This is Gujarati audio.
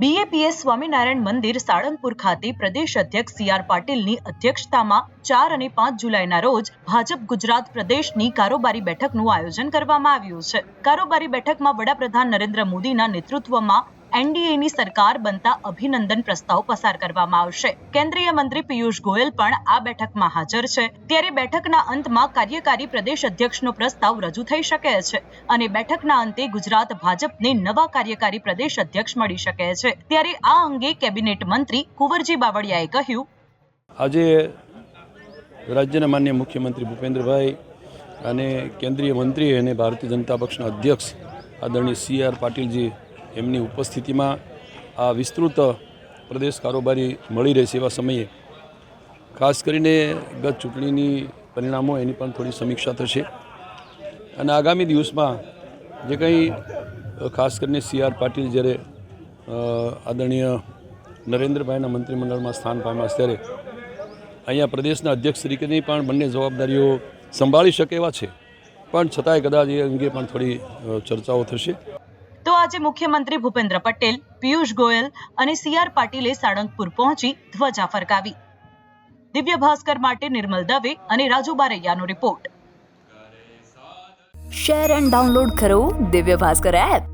બીએપીએસ સ્વામિનારાયણ મંદિર સાળંગપુર ખાતે પ્રદેશ અધ્યક્ષ સી આર પાટીલની અધ્યક્ષતામાં ચાર અને પાંચ જુલાઈના રોજ ભાજપ ગુજરાત પ્રદેશની કારોબારી બેઠકનું આયોજન કરવામાં આવ્યું છે. કારોબારી બેઠકમાં વડાપ્રધાન નરેન્દ્ર મોદીના નેતૃત્વમાં એનડીએની સરકાર બનતા અભિનંદન પ્રસ્તાવ પસાર કરવામાં આવશે. કેન્દ્રીય મંત્રી પિયુષ ગોયલ પણ આ બેઠકમાં હાજર છે. ત્યારે બેઠકના અંતમાં કાર્યકારી પ્રદેશ અધ્યક્ષનો પ્રસ્તાવ રજૂ થઈ શકે છે અને બેઠકના અંતે ગુજરાત ભાજપને નવા કાર્યકારી પ્રદેશ અધ્યક્ષ મળી શકે છે. ત્યારે આ અંગે કેબિનેટ મંત્રી કુંવરજી બાવળિયાએ કહ્યું, આજે રાજ્યના માન્ય મુખ્યમંત્રી ભૂપેન્દ્રભાઈ અને કેન્દ્રીય મંત્રી અને ભારતીય જનતા પક્ષના અધ્યક્ષ આદરણીય સી આર પાટીલજી એમની ઉપસ્થિતિમાં આ વિસ્તૃત પ્રદેશ કારોબારી મળી રહેશે એવા સમયે. ખાસ કરીને ગત ચૂંટણીની પરિણામો એની પણ થોડી સમીક્ષા થશે. અને આગામી દિવસમાં જે કંઈ ખાસ કરીને સી આર પાટીલ જ્યારે આદરણીય નરેન્દ્રભાઈના મંત્રીમંડળમાં સ્થાન પામ્યા ત્યારે અહીંયા પ્રદેશના અધ્યક્ષ તરીકેની પણ બંને જવાબદારીઓ સંભાળી શકે એવા છે. પણ છતાંય કદાચ એ અંગે પણ થોડી ચર્ચાઓ થશે. તો આજે મુખ્યમંત્રી ભૂપેન્દ્ર પટેલ, પિયુષ ગોયલ અને સી આર પાટીલે સાળંગપુર પહોંચી ધ્વજા ફરકાવી. દિવ્ય ભાસ્કર માટે નિર્મલ દવે અને રાજુ બારૈયાનો રિપોર્ટ. શેર એન્ડ ડાઉનલોડ કરો દિવ્ય ભાસ્કર એપ